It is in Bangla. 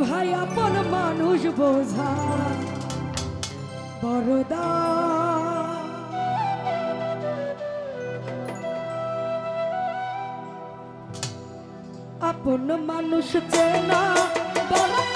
ভাই আপন মানুষ বোঝা বড়দা আপন মানুষ চেনা বড়